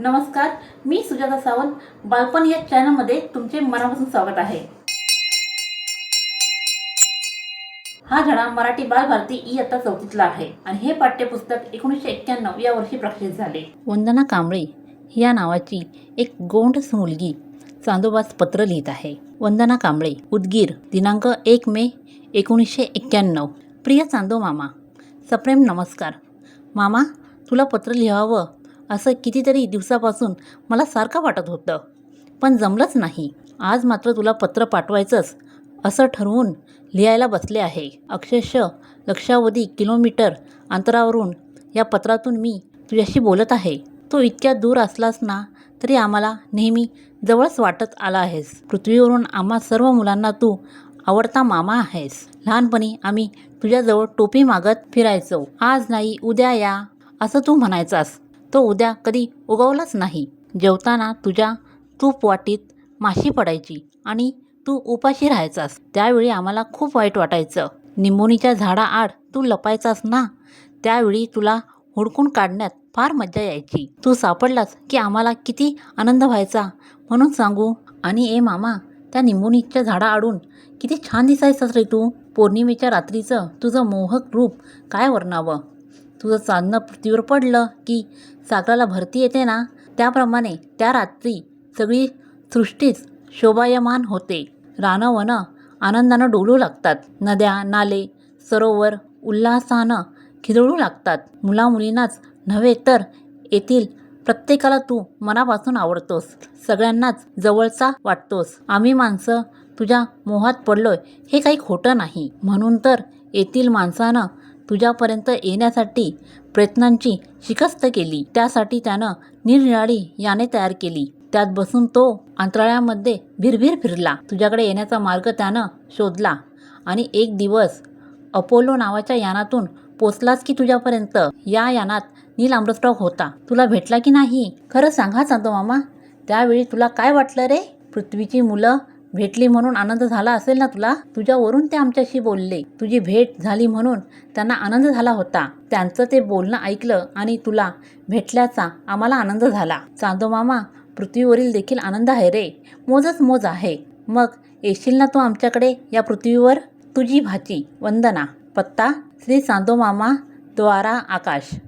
नमस्कार मी सुजाता सावंत बालपण या चॅनलमध्ये तुमचे मनापासून स्वागत आहे. हा धडा मराठी बालभारती इयत्ता चौथीतला आहे आणि हे पाठ्यपुस्तक एकोणीसशे एक्क्याण्णव या वर्षी प्रकाशित झाले. वंदना कांबळे या नावाची एक गोंडस मुलगी चांदोबास पत्र लिहित आहे. वंदना कांबळे उदगीर दिनांक एक मे एकोणीसशे एक्क्याण्णव. प्रिय चांदो मामा सप्रेम नमस्कार. मामा तुला पत्र लिहावं? असं कितीतरी दिवसापासून मला सारखं वाटत होतं. पण जमलंच नाही. आज मात्र तुला पत्र पाठवायचंच असं ठरवून लिहायला बसले आहे. अक्षरशः लक्षावधी किलोमीटर अंतरावरून या पत्रातून मी तुझ्याशी बोलत आहे. तू इतक्या दूर असलास ना तरी आम्हाला नेहमी जवळच वाटत आला आहेस. पृथ्वीवरून आम्हा सर्व मुलांना तू आवडता मामा आहेस. लहानपणी आम्ही तुझ्याजवळ टोपी मागत फिरायचो. आज नाही उद्या या असं तू म्हणायचास. तो उद्या कधी उगवलाच नाही. जेवताना तुझ्या तूप वाटीत माशी पडायची आणि तू उपाशी राहायचास. त्यावेळी आम्हाला खूप वाईट वाटायचं. निंबोनीच्या झाडाआड तू लपायचास ना? त्यावेळी तुला हुडकून काढण्यात फार मज्जा यायची. तू सापडलास की आम्हाला किती आनंद व्हायचा? म्हणून सांगू आणि ए मामा त्या निंबोनीच्या झाडाआडून किती छान दिसायचास रे तू. पौर्णिमेच्या रात्रीचं तुझं मोहक रूप काय वर्णावं? तुझं चांदणं पृथ्वीवर पडलं की सागराला भरती येते ना? त्याप्रमाणे त्या रात्री सगळी सृष्टीच शोभायमान होते. रानं वनं आनंदानं डोलू लागतात. नद्या नाले सरोवर उल्हासानं खिदळू लागतात. मुलामुलींनाच नव्हे तर येथील प्रत्येकाला तू मनापासून आवडतोस. सगळ्यांनाच जवळचा वाटतोस. आम्ही माणसं तुझ्या मोहात पडलोय हे काही खोटं नाही. म्हणून तर येथील माणसानं तुझ्यापर्यंत येण्यासाठी प्रयत्नांची शिकस्त केली. त्यासाठी त्यानं निरनिराळी याने तयार केली. त्यात बसून तो अंतराळ्यामध्ये भिरभिर फिरला. तुझ्याकडे येण्याचा मार्ग त्यानं शोधला आणि एक दिवस अपोलो नावाच्या यानातून पोचलाच की तुझ्यापर्यंत? या यानात नील आमरसराव होता. तुला भेटला की नाही? खरं सांगा सांगतो मामा त्यावेळी तुला काय वाटलं रे? पृथ्वीची मुलं भेटली म्हणून आनंद झाला असेल ना तुला? तुझ्यावरून ते आमच्याशी बोलले. तुझी भेट झाली म्हणून त्यांना आनंद झाला होता. त्यांचं ते बोलणं ऐकलं आणि तुला भेटल्याचा आम्हाला आनंद झाला. चांदो मामा पृथ्वीवरील देखील आनंद आहे रे. मोजच मोज आहे. मग येशील ना तू आमच्याकडे या पृथ्वीवर? तुझी भाची वंदना. पत्ता श्री चांदो मामा द्वारा आकाश.